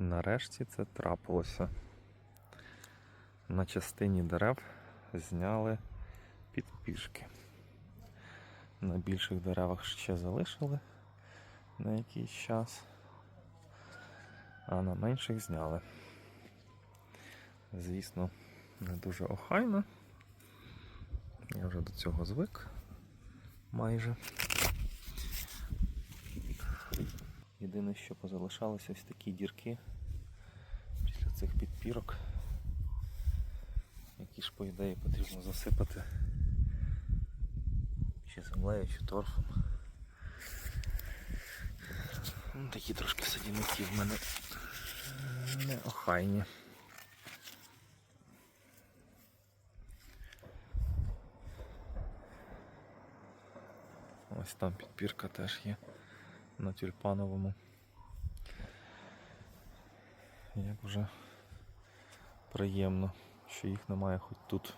Нарешті це трапилося. На частині дерев зняли підпішки. На більших деревах ще залишили на якийсь час, а на менших зняли. Звісно, не дуже охайно. Я вже до цього звик майже. Єдине, що позалишалися ось такі дірки після цих підпірок, які ж по ідеї потрібно засипати чи землею, чи торфом. Ну, Такі трошки садівники в мене неохайні. Ось там підпірка теж є на тюльпановому. Як вже приємно, що їх немає хоч тут.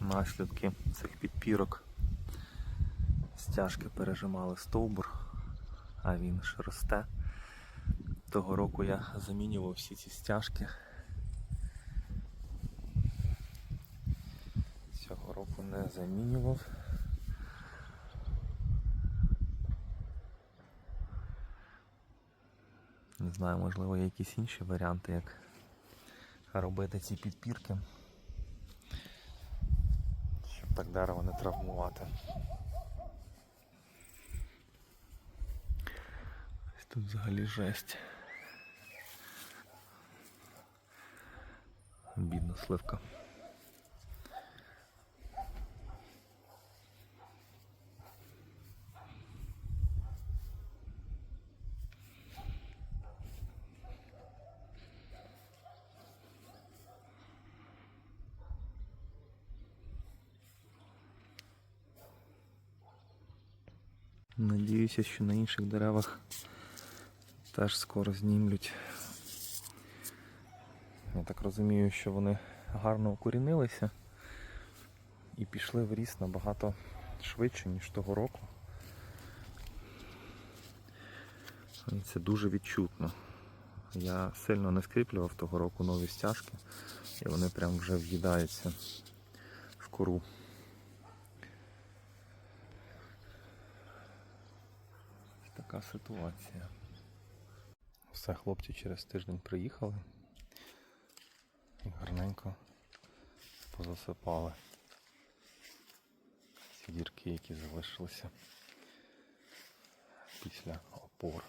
Наслідки цих підпірок. Стяжки пережимали стовбур, а він ж росте. Того року я замінював всі ці стяжки. Цього року не замінював. Не знаю, можливо, є якісь інші варіанти, як робити ці підпірки, щоб так дерево не травмувати. Ось тут взагалі жесть. Бідна сливка. Надіюся, що на інших деревах теж скоро знімлють. Я так розумію, що вони гарно укорінилися і пішли в ріст набагато швидше, ніж того року. І це дуже відчутно. Я сильно не скріплював того року нові стяжки, і вони прям вже в'їдаються в кору. Така ситуація. Все, хлопці через тиждень приїхали і гарненько позасипали ці дірки, які залишилися після опор.